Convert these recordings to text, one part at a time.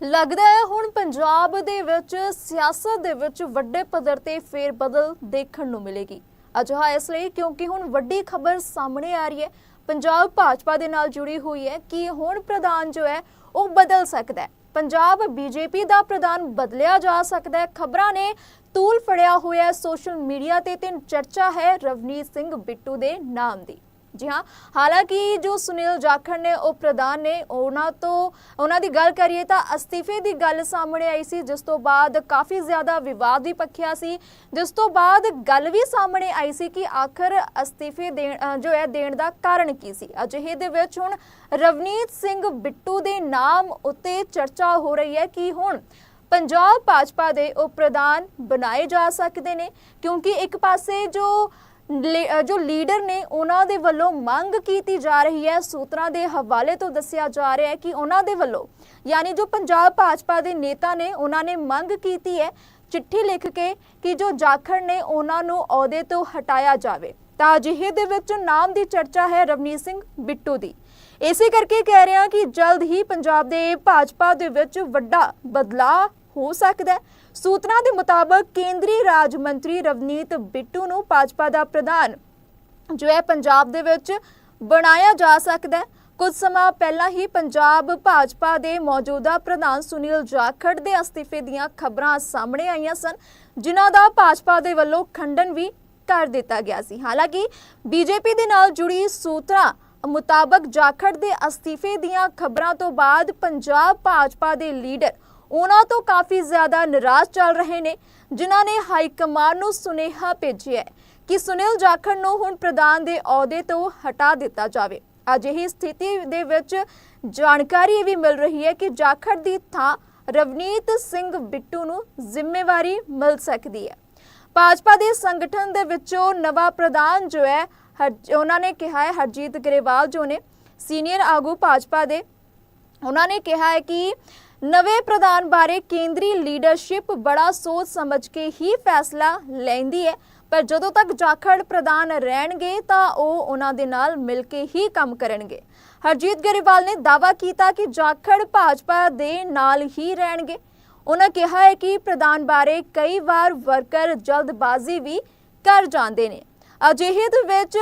ਲੱਗਦਾ ਹੈ ਹੁਣ ਪੰਜਾਬ ਦੇ ਵਿੱਚ, ਸਿਆਸਤ ਦੇ ਵਿੱਚ ਵੱਡੇ ਪੱਧਰ ਤੇ ਫੇਰ ਬਦਲ ਦੇਖਣ ਨੂੰ ਮਿਲੇਗੀ। ਅਜਿਹਾ ਇਸ ਲਈ ਕਿਉਂਕਿ ਹੁਣ ਵੱਡੀ ਖਬਰ ਸਾਹਮਣੇ ਆ ਰਹੀ ਹੈ। ਪੰਜਾਬ ਭਾਜਪਾ ਦੇ ਨਾਲ ਜੁੜੀ ਹੋਈ ਹੈ ਕਿ ਹੁਣ ਪ੍ਰਧਾਨ ਜੋ ਹੈ, ਉਹ ਬਦਲ ਸਕਦਾ ਹੈ। ਪੰਜਾਬ ਬੀਜੇਪੀ ਦਾ ਪ੍ਰਧਾਨ ਬਦਲਿਆ ਜਾ ਸਕਦਾ ਹੈ। ਖਬਰਾਂ ਨੇ ਤੂਲ ਫੜਿਆ ਹੋਇਆ ਸੋਸ਼ਲ ਮੀਡੀਆ ਤੇ ਤੇ ਚਰਚਾ ਹੈ ਰਵਨੀਤ ਸਿੰਘ ਬਿੱਟੂ ਦੇ ਨਾਮ ਦੀ। ਜੀ ਹਾਂ, ਹਾਲਾਂਕਿ ਜੋ ਸੁਨੀਲ ਜਾਖੜ ਨੇ, ਉਹ ਪ੍ਰਧਾਨ ਨੇ, ਉਹਨਾਂ ਤੋਂ, ਉਹਨਾਂ ਦੀ ਗੱਲ ਕਰੀਏ ਤਾਂ ਅਸਤੀਫੇ ਦੀ ਗੱਲ ਸਾਹਮਣੇ ਆਈ ਸੀ, ਜਿਸ ਤੋਂ ਬਾਅਦ ਕਾਫੀ ਜ਼ਿਆਦਾ ਵਿਵਾਦ ਵੀ ਪੱਖਿਆ ਸੀ। ਜਿਸ ਤੋਂ ਬਾਅਦ ਗੱਲ ਵੀ ਸਾਹਮਣੇ ਆਈ ਸੀ ਕਿ ਆਖਰ ਅਸਤੀਫੇ ਦੇਣ ਜੋ ਹੈ, ਦੇਣ ਦਾ ਕਾਰਨ ਕੀ ਸੀ। ਅਜਿਹੇ ਦੇ ਵਿੱਚ ਹੁਣ ਰਵਨੀਤ ਸਿੰਘ ਬਿੱਟੂ ਦੇ ਨਾਮ ਉੱਤੇ ਚਰਚਾ ਹੋ ਰਹੀ ਹੈ ਕਿ ਹੁਣ ਪੰਜਾਬ ਭਾਜਪਾ ਦੇ ਉਪ ਪ੍ਰਧਾਨ ਬਣਾਏ ਜਾ ਸਕਦੇ ਨੇ, ਕਿਉਂਕਿ ਇੱਕ ਪਾਸੇ ਜੋ ਜੋ ਲੀਡਰ ਨੇ ਉਹਨਾਂ ਦੇ ਵੱਲੋਂ ਮੰਗ ਕੀਤੀ ਜਾ ਰਹੀ ਹੈ, ਸੂਤਰਾਂ ਦੇ ਹਵਾਲੇ ਤੋਂ ਦੱਸਿਆ ਜਾ ਰਿਹਾ ਹੈ ਕਿ ਉਹਨਾਂ ਦੇ ਵੱਲੋਂ, ਯਾਨੀ ਜੋ ਪੰਜਾਬ ਭਾਜਪਾ ਦੇ ਨੇਤਾ ਨੇ, ਉਹਨਾਂ ਨੇ ਮੰਗ ਕੀਤੀ ਹੈ, ਚਿੱਠੀ ਲਿਖ ਕੇ ਕਿ ਜੋ ਜਾਖੜ ਨੇ ਉਹਨਾਂ ਨੂੰ ਅਹੁਦੇ ਤੋਂ ਹਟਾਇਆ ਜਾਵੇ। ਤਾਂ ਅਜਿਹੇ ਦੇ ਵਿੱਚ ਨਾਮ ਦੀ ਚਰਚਾ ਹੈ ਰਵਨੀਤ ਸਿੰਘ ਬਿੱਟੂ ਦੀ। ਇਸੇ ਕਰਕੇ ਕਹਿ ਰਿਹਾ ਕਿ ਜਲਦ ਹੀ ਪੰਜਾਬ ਦੇ ਭਾਜਪਾ ਦੇ ਵਿੱਚ ਵੱਡਾ ਬਦਲਾਅ ਹੋ ਸਕਦਾ ਹੈ। ਸੂਤਰਾਂ ਦੇ ਮੁਤਾਬਕ ਕੇਂਦਰੀ ਰਾਜ ਮੰਤਰੀ ਰਵਨੀਤ ਬਿੱਟੂ ਨੂੰ ਭਾਜਪਾ ਦਾ ਪ੍ਰਧਾਨ ਜੋ ਹੈ ਪੰਜਾਬ ਦੇ ਵਿੱਚ ਬਣਾਇਆ ਜਾ ਸਕਦਾ ਹੈ। ਕੁਝ ਸਮਾਂ ਪਹਿਲਾਂ ਹੀ ਪੰਜਾਬ ਭਾਜਪਾ ਦੇ ਮੌਜੂਦਾ ਪ੍ਰਧਾਨ ਸੁਨੀਲ ਜਾਖੜ ਦੇ ਅਸਤੀਫੇ ਦੀਆਂ ਖਬਰਾਂ ਸਾਹਮਣੇ ਆਈਆਂ ਸਨ, ਜਿਨ੍ਹਾਂ ਦਾ ਭਾਜਪਾ ਦੇ ਵੱਲੋਂ ਖੰਡਨ ਵੀ ਕਰ ਦਿੱਤਾ ਗਿਆ ਸੀ। ਹਾਲਾਂਕਿ ਬੀਜੇਪੀ ਦੇ ਨਾਲ ਜੁੜੀ ਸੂਤਰਾਂ ਮੁਤਾਬਕ ਜਾਖੜ ਦੇ ਅਸਤੀਫੇ ਦੀਆਂ ਖਬਰਾਂ ਤੋਂ ਬਾਅਦ ਪੰਜਾਬ ਭਾਜਪਾ ਦੇ ਲੀਡਰ ਉਹਨਾਂ ਤੋਂ ਕਾਫੀ ਜ਼ਿਆਦਾ ਨਿਰਾਸ਼ ਚੱਲ ਰਹੇ ਨੇ, ਜਿਨ੍ਹਾਂ ਨੇ ਹਾਈ ਕਮਾਨ ਨੂੰ ਸੁਨੇਹਾ ਭੇਜਿਆ ਕਿ ਸੁਨੀਲ ਜਾਖੜ ਨੂੰ ਹੁਣ ਪ੍ਰਧਾਨ ਦੇ ਅਹੁਦੇ ਤੋਂ ਹਟਾ ਦਿੱਤਾ ਜਾਵੇ। ਅਜਿਹੀ ਸਥਿਤੀ ਦੇ ਵਿੱਚ ਜਾਣਕਾਰੀ ਇਹ ਵੀ ਮਿਲ ਰਹੀ ਹੈ ਕਿ ਜਾਖੜ ਦੀ ਥਾਂ ਰਵਨੀਤ ਸਿੰਘ ਬਿੱਟੂ ਨੂੰ ਜ਼ਿੰਮੇਵਾਰੀ ਮਿਲ ਸਕਦੀ ਹੈ। ਭਾਜਪਾ ਦੇ ਸੰਗਠਨ ਦੇ ਵਿੱਚੋਂ ਨਵਾਂ ਪ੍ਰਧਾਨ ਜੋ ਹੈ, ਹਰ- ਉਹਨਾਂ ਨੇ ਕਿਹਾ ਹੈ, ਹਰਜੀਤ ਗਰੇਵਾਲ ਜੋ ਨੇ, ਸੀਨੀਅਰ ਆਗੂ ਭਾਜਪਾ ਦੇ, ਉਹਨਾਂ ਨੇ ਕਿਹਾ ਹੈ ਕਿ ਨਵੇਂ ਪ੍ਰਧਾਨ ਬਾਰੇ ਕੇਂਦਰੀ ਲੀਡਰਸ਼ਿਪ ਬੜਾ ਸੋਚ ਸਮਝ ਕੇ ਹੀ ਫੈਸਲਾ ਲੈਂਦੀ ਹੈ। ਪਰ ਜਦੋਂ ਤੱਕ ਜਾਖੜ ਪ੍ਰਧਾਨ ਰਹਿਣਗੇ, ਤਾਂ ਉਹ ਉਹਨਾਂ ਦੇ ਨਾਲ ਮਿਲ ਕੇ ਹੀ ਕੰਮ ਕਰਨਗੇ। ਹਰਜੀਤ ਗਰੇਵਾਲ ਨੇ ਦਾਅਵਾ ਕੀਤਾ ਕਿ ਜਾਖੜ ਭਾਜਪਾ ਦੇ ਨਾਲ ਹੀ ਰਹਿਣਗੇ। ਉਹਨਾਂ ਕਿਹਾ ਹੈ ਕਿ ਪ੍ਰਧਾਨ ਬਾਰੇ ਕਈ ਵਾਰ ਵਰਕਰ ਜਲਦਬਾਜ਼ੀ ਵੀ ਕਰ ਜਾਂਦੇ ਨੇ। ਅਜਿਹੇ ਦੇ ਵਿੱਚ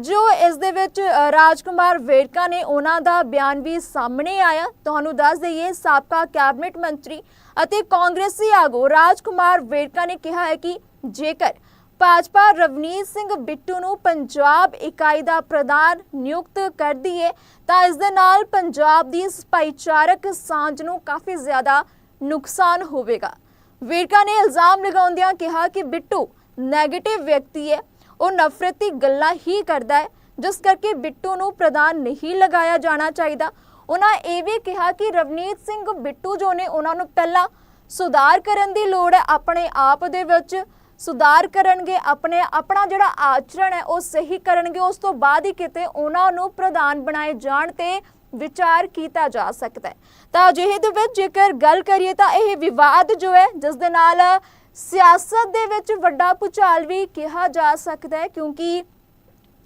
ਜੋ ਇਸ ਦੇ ਵਿੱਚ ਅ, ਰਾਜਕੁਮਾਰ ਵੇਰਕਾ ਨੇ ਉਹਨਾਂ ਦਾ ਬਿਆਨ ਵੀ ਸਾਹਮਣੇ ਆਇਆ। ਤੁਹਾਨੂੰ ਦੱਸ ਦਈਏ ਸਾਬਕਾ ਕੈਬਨਿਟ ਮੰਤਰੀ ਅਤੇ ਕਾਂਗਰਸੀ ਆਗੂ ਰਾਜਕੁਮਾਰ ਵੇਰਕਾ ਨੇ ਕਿਹਾ ਹੈ ਕਿ ਜੇਕਰ ਭਾਜਪਾ ਰਵਨੀਤ ਸਿੰਘ ਬਿੱਟੂ ਨੂੰ ਪੰਜਾਬ ਇਕਾਈ ਦਾ ਪ੍ਰਧਾਨ ਨਿਯੁਕਤ ਕਰਦੀ ਹੈ ਤਾਂ ਇਸ ਦੇ ਨਾਲ ਪੰਜਾਬ ਦੀ ਭਾਈਚਾਰਕ ਸਾਂਝ ਨੂੰ ਕਾਫੀ ਜ਼ਿਆਦਾ ਨੁਕਸਾਨ ਹੋਵੇਗਾ। ਵੇਰਕਾ ਨੇ ਇਲਜ਼ਾਮ ਲਗਾਉਂਦਿਆਂ ਕਿਹਾ ਕਿ ਬਿੱਟੂ 네ਗੇਟਿਵ ਵਿਅਕਤੀ ਹੈ। ਉਹ ਨਫ਼ਰਤੀ ਗੱਲਾਂ ਹੀ ਕਰਦਾ ਹੈ, ਜਿਸ ਕਰਕੇ ਬਿੱਟੂ ਨੂੰ ਪ੍ਰਧਾਨ ਨਹੀਂ ਲਗਾਇਆ ਜਾਣਾ ਚਾਹੀਦਾ। ਉਹਨਾਂ ਇਹ ਵੀ ਕਿਹਾ ਕਿ ਰਵਨੀਤ ਸਿੰਘ ਬਿੱਟੂ ਜੋ ਨੇ ਉਹਨਾਂ ਨੂੰ ਪਹਿਲਾਂ ਸੁਧਾਰ ਕਰਨ ਦੀ ਲੋੜ ਹੈ ਆਪਣੇ ਆਪ ਦੇ ਵਿੱਚ, ਸੁਧਾਰ ਕਰਨਗੇ, ਆਪਣੇ, ਆਪਣਾ ਜਿਹੜਾ ਆਚਰਣ ਹੈ ਉਹ ਸਹੀ ਕਰਨਗੇ, ਉਸ ਤੋਂ ਬਾਅਦ ਹੀ ਕਿਤੇ ਉਹਨਾਂ ਨੂੰ ਪ੍ਰਧਾਨ ਬਣਾਏ ਜਾਣ ਤੇ ਵਿਚਾਰ ਕੀਤਾ ਜਾ ਸਕਦਾ ਹੈ। ਤਾਂ ਅਜਿਹੇ ਦੇ ਵਿੱਚ ਜੇਕਰ ਗੱਲ ਕਰੀਏ ਤਾਂ ਇਹ ਵਿਵਾਦ ਜੋ ਹੈ, ਜਿਸ ਦੇ ਨਾਲ ਸਿਆਸਤ ਦੇ ਵਿੱਚ ਵੱਡਾ ਭੁਚਾਲ ਵੀ ਕਿਹਾ ਜਾ ਸਕਦਾ ਹੈ, ਕਿਉਂਕਿ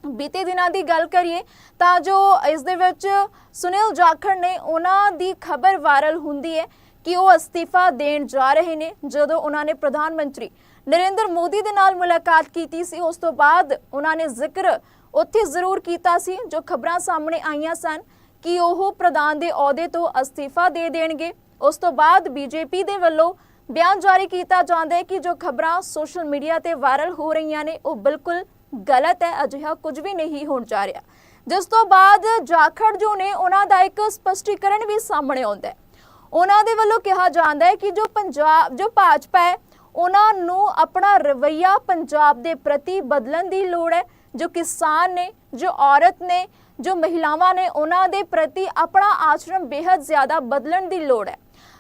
ਬੀਤੇ ਦਿਨਾਂ ਦੀ ਗੱਲ ਕਰੀਏ ਤਾਂ ਜੋ ਇਸ ਦੇ ਵਿੱਚ ਸੁਨੀਲ ਜਾਖੜ ਨੇ ਉਹਨਾਂ ਦੀ ਖਬਰ ਵਾਇਰਲ ਹੁੰਦੀ ਹੈ ਕਿ ਉਹ ਅਸਤੀਫਾ ਦੇਣ ਜਾ ਰਹੇ ਨੇ। ਜਦੋਂ ਉਹਨਾਂ ਨੇ ਪ੍ਰਧਾਨ ਮੰਤਰੀ ਨਰਿੰਦਰ ਮੋਦੀ ਦੇ ਨਾਲ ਮੁਲਾਕਾਤ ਕੀਤੀ ਸੀ, ਉਸ ਤੋਂ ਬਾਅਦ ਉਹਨਾਂ ਨੇ ਜ਼ਿਕਰ ਉੱਥੇ ਜ਼ਰੂਰ ਕੀਤਾ ਸੀ, ਜੋ ਖਬਰਾਂ ਸਾਹਮਣੇ ਆਈਆਂ ਸਨ ਕਿ ਉਹ ਪ੍ਰਧਾਨ ਦੇ ਅਹੁਦੇ ਤੋਂ ਅਸਤੀਫਾ ਦੇ ਦੇਣਗੇ। ਉਸ ਤੋਂ ਬਾਅਦ ਬੀਜੇਪੀ ਦੇ ਵੱਲੋਂ ਬਿਆਨ ਜਾਰੀ ਕੀਤਾ ਜਾਂਦਾ ਹੈ ਕਿ ਜੋ ਖਬਰਾਂ ਸੋਸ਼ਲ ਮੀਡੀਆ ਤੇ ਵਾਇਰਲ ਹੋ ਰਹੀਆਂ ਨੇ, ਉਹ ਬਿਲਕੁਲ ਗਲਤ ਹੈ, ਅਜਿਹਾ ਕੁਝ ਵੀ ਨਹੀਂ ਹੋਣ ਜਾ ਰਿਹਾ। ਜਿਸ ਤੋਂ ਬਾਅਦ ਜਾਖੜ ਜੋ ਨੇ, ਉਹਨਾਂ ਦਾ ਇੱਕ ਸਪਸ਼ਟੀਕਰਨ ਵੀ ਸਾਹਮਣੇ ਆਉਂਦਾ ਹੈ। ਉਹਨਾਂ ਦੇ ਵੱਲੋਂ ਕਿਹਾ ਜਾਂਦਾ ਹੈ ਕਿ ਜੋ ਪੰਜਾਬ, ਜੋ ਭਾਜਪਾ ਹੈ, ਉਹਨਾਂ ਨੂੰ ਆਪਣਾ ਰਵੱਈਆ ਪੰਜਾਬ ਦੇ ਪ੍ਰਤੀ ਬਦਲਣ ਦੀ ਲੋੜ ਹੈ। ਜੋ ਕਿਸਾਨ ਨੇ, ਜੋ ਔਰਤ ਨੇ, ਜੋ ਮਹਿਲਾਵਾਂ ਨੇ, ਉਹਨਾਂ ਦੇ ਪ੍ਰਤੀ ਆਪਣਾ ਆਚਰਣ ਬੇहद ਜ਼ਿਆਦਾ ਬਦਲਣ ਦੀ ਲੋੜ ਹੈ।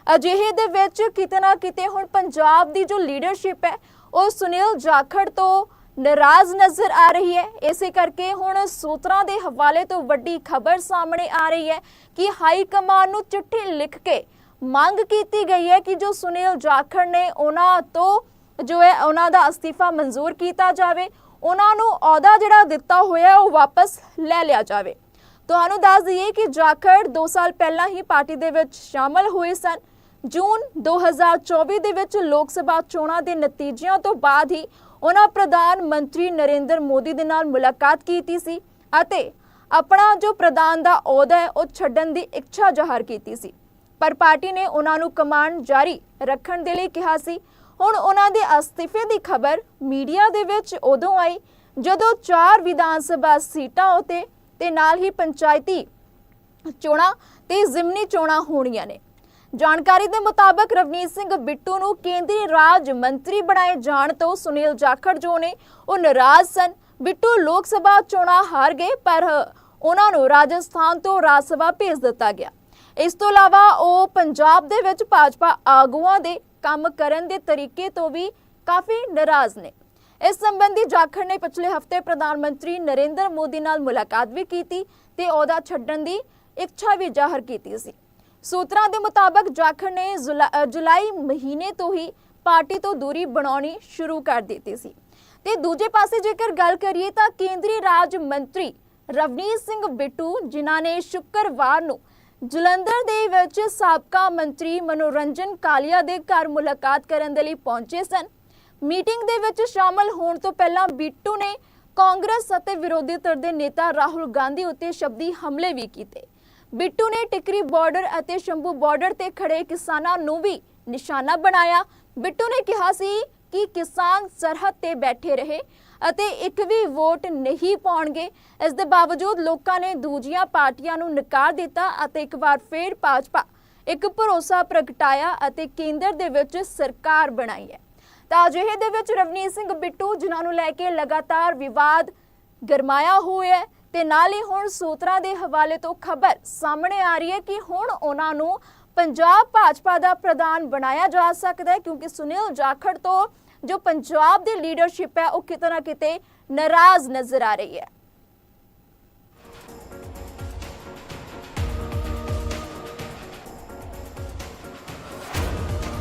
ਅਜਿਹੇ ਦੇ ਵਿੱਚ ਕਿਤੇ ਨਾ ਕਿਤੇ ਹੁਣ ਪੰਜਾਬ ਦੀ ਜੋ ਲੀਡਰਸ਼ਿਪ ਹੈ, ਉਹ ਸੁਨੀਲ ਜਾਖੜ ਤੋਂ ਨਾਰਾਜ਼ ਨਜ਼ਰ ਆ ਰਹੀ ਹੈ। ਇਸੇ ਕਰਕੇ ਹੁਣ ਸੂਤਰਾਂ ਦੇ ਹਵਾਲੇ ਤੋਂ ਵੱਡੀ ਖਬਰ ਸਾਹਮਣੇ ਆ ਰਹੀ ਹੈ ਕਿ ਹਾਈ ਕਮਾਨ ਨੂੰ ਚਿੱਠੀ ਲਿਖ ਕੇ ਮੰਗ ਕੀਤੀ ਗਈ ਹੈ ਕਿ ਜੋ ਸੁਨੀਲ ਜਾਖੜ ਨੇ ਉਹਨਾਂ ਤੋਂ ਜੋ ਹੈ, ਉਹਨਾਂ ਦਾ ਅਸਤੀਫਾ ਮਨਜ਼ੂਰ ਕੀਤਾ ਜਾਵੇ। ਉਹਨਾਂ ਨੂੰ ਅਹੁਦਾ ਜਿਹੜਾ ਦਿੱਤਾ ਹੋਇਆ ਉਹ ਵਾਪਸ ਲੈ ਲਿਆ ਜਾਵੇ। ਤੁਹਾਨੂੰ ਦੱਸ ਦਈਏ ਕਿ ਜਾਖੜ 2 ਸਾਲ ਪਹਿਲਾਂ ਹੀ ਪਾਰਟੀ ਦੇ ਵਿੱਚ ਸ਼ਾਮਲ ਹੋਏ ਸਨ। ਜੂਨ 2024 ਦੇ ਵਿੱਚ ਲੋਕ ਸਭਾ ਚੋਣਾਂ ਦੇ ਨਤੀਜਿਆਂ ਤੋਂ ਬਾਅਦ ਹੀ ਉਹਨਾਂ ਪ੍ਰਧਾਨ ਮੰਤਰੀ ਨਰਿੰਦਰ ਮੋਦੀ ਦੇ ਨਾਲ ਮੁਲਾਕਾਤ ਕੀਤੀ ਸੀ ਅਤੇ ਆਪਣਾ ਜੋ ਪ੍ਰਧਾਨ ਦਾ ਅਹੁਦਾ ਹੈ, ਉਹ ਛੱਡਣ ਦੀ ਇੱਛਾ ਜ਼ਾਹਰ ਕੀਤੀ ਸੀ। ਪਰ ਪਾਰਟੀ ਨੇ ਉਹਨਾਂ ਨੂੰ ਕਮਾਂਡ ਜਾਰੀ ਰੱਖਣ ਦੇ ਲਈ ਕਿਹਾ ਸੀ। ਹੁਣ ਉਹਨਾਂ ਦੇ ਅਸਤੀਫੇ ਦੀ ਖਬਰ ਮੀਡੀਆ ਦੇ ਵਿੱਚ ਉਦੋਂ ਆਈ ਜਦੋਂ ਚਾਰ ਵਿਧਾਨ ਸਭਾ ਸੀਟਾਂ ਉਤੇ ਤੇ ਨਾਲ ਹੀ ਪੰਚਾਇਤੀ ਚੋਣਾਂ ਤੇ ਜ਼ਿਮਨੀ ਚੋਣਾਂ ਹੋਣੀਆਂ ਨੇ। ਜਾਣਕਾਰੀ ਦੇ ਮੁਤਾਬਕ ਰਵਨੀਤ ਸਿੰਘ ਬਿੱਟੂ ਨੂੰ ਕੇਂਦਰੀ ਰਾਜ ਮੰਤਰੀ ਬਣਾਏ ਜਾਣ ਤੋਂ ਸੁਨੀਲ ਜਾਖੜ ਜੋ ਨੇ, ਉਹ ਨਾਰਾਜ਼ ਸਨ। ਬਿੱਟੂ ਲੋਕ ਸਭਾ ਚੋਣਾਂ ਹਾਰ ਗਏ, ਪਰ ਉਹਨਾਂ ਨੂੰ ਰਾਜਸਥਾਨ ਤੋਂ ਰਾਜ ਸਭਾ ਭੇਜ ਦਿੱਤਾ ਗਿਆ। ਇਸ ਤੋਂ ਇਲਾਵਾ ਉਹ ਪੰਜਾਬ ਦੇ ਵਿੱਚ ਭਾਜਪਾ ਆਗੂਆਂ ਦੇ ਕੰਮ ਕਰਨ ਦੇ ਤਰੀਕੇ ਤੋਂ ਵੀ ਕਾਫੀ ਨਾਰਾਜ਼ ਨੇ। ਇਸ ਸੰਬੰਧੀ ਜਾਖੜ ਨੇ ਪਿਛਲੇ ਹਫ਼ਤੇ ਪ੍ਰਧਾਨ ਮੰਤਰੀ ਨਰਿੰਦਰ ਮੋਦੀ ਨਾਲ ਮੁਲਾਕਾਤ ਵੀ ਕੀਤੀ ਤੇ ਅਹੁਦਾ ਛੱਡਣ ਦੀ ਇੱਛਾ ਵੀ ਜ਼ਾਹਰ ਕੀਤੀ ਸੀ। ਸੂਤਰਾਂ ਦੇ ਮੁਤਾਬਕ ਜਾਖੜ ਨੇ ਜੁਲਾ- ਜੁਲਾਈ ਮਹੀਨੇ ਤੋਂ ਹੀ ਪਾਰਟੀ ਤੋਂ ਦੂਰੀ ਬਣਾਉਣੀ ਸ਼ੁਰੂ ਕਰ ਦਿੱਤੀ ਸੀ। ਤੇ ਦੂਜੇ ਪਾਸੇ ਜੇਕਰ ਗੱਲ ਕਰੀਏ ਤਾਂ ਕੇਂਦਰੀ ਰਾਜ ਮੰਤਰੀ ਰਵਨੀਤ ਸਿੰਘ ਬਿੱਟੂ, ਜਿਨ੍ਹਾਂ ਨੇ ਸ਼ੁੱਕਰਵਾਰ ਨੂੰ ਜਲੰਧਰ ਦੇ ਵਿੱਚ ਸਾਬਕਾ ਮੰਤਰੀ ਮਨੋਰੰਜਨ ਕਾਲੀਆ ਦੇ ਘਰ ਮੁਲਾਕਾਤ ਕਰਨ ਦੇ ਲਈ ਪਹੁੰਚੇ ਸਨ ਮੀਟਿੰਗ ਦੇ ਵਿੱਚ ਸ਼ਾਮਲ ਹੋਣ ਤੋਂ ਪਹਿਲਾਂ ਬਿੱਟੂ ਨੇ ਕਾਂਗਰਸ ਅਤੇ ਵਿਰੋਧੀ ਧਿਰ ਦੇ ਨੇਤਾ ਰਾਹੁਲ ਗਾਂਧੀ ਉੱਤੇ ਸ਼ਬਦੀ ਹਮਲੇ ਵੀ ਕੀਤੇ। ਬਿੱਟੂ ਨੇ ਟਿਕਰੀ ਬਾਰਡਰ ਅਤੇ ਸ਼ੰਭੂ ਬਾਰਡਰ ਤੇ ਖੜੇ ਕਿਸਾਨਾਂ ਨੂੰ ਵੀ ਨਿਸ਼ਾਨਾ ਬਣਾਇਆ। ਬਿੱਟੂ ਨੇ ਕਿਹਾ ਸੀ ਕਿ ਕਿਸਾਨ ਸਰਹੱਦ ਤੇ ਬੈਠੇ ਰਹੇ ਅਤੇ ਇੱਕ ਵੀ ਵੋਟ ਨਹੀਂ ਪਾਉਣਗੇ। ਇਸ ਦੇ ਬਾਵਜੂਦ ਲੋਕਾਂ ਨੇ ਦੂਜੀਆਂ ਪਾਰਟੀਆਂ ਨੂੰ ਨਕਾਰ ਦਿੱਤਾ ਅਤੇ ਇੱਕ ਵਾਰ ਫੇਰ ਭਾਜਪਾ ਇੱਕ ਭਰੋਸਾ ਪ੍ਰਗਟਾਇਆ ਅਤੇ ਕੇਂਦਰ ਦੇ ਵਿੱਚ ਸਰਕਾਰ ਬਣਾਈ ਹੈ। ਤਾਂ ਅਜਿਹੇ ਦੇ ਵਿੱਚ ਰਵਨੀਤ ਸਿੰਘ ਬਿੱਟੂ, ਜਿਨ੍ਹਾਂ ਨੂੰ ਲੈ ਕੇ ਲਗਾਤਾਰ ਵਿਵਾਦ ਗਰਮਾਇਆ ਹੋਇਆ ਹੈ, ਤੇ ਨਾਲ ਹੀ ਹੁਣ ਸੂਤਰਾਂ ਦੇ ਹਵਾਲੇ ਤੋਂ ਖਬਰ ਸਾਹਮਣੇ ਆ ਰਹੀ ਹੈ ਕਿ ਹੁਣ ਉਹਨਾਂ ਨੂੰ ਪੰਜਾਬ ਭਾਜਪਾ ਦਾ ਪ੍ਰਧਾਨ ਬਣਾਇਆ ਜਾ ਸਕਦਾ ਹੈ, ਕਿਉਂਕਿ ਸੁਨੀਲ ਜਾਖੜ ਤੋਂ ਜੋ ਪੰਜਾਬ ਦੀ ਲੀਡਰਸ਼ਿਪ ਹੈ, ਉਹ ਕਿਤੇ ਨਾ ਕਿਤੇ ਨਾਰਾਜ਼ ਨਜ਼ਰ ਆ ਰਹੀ ਹੈ।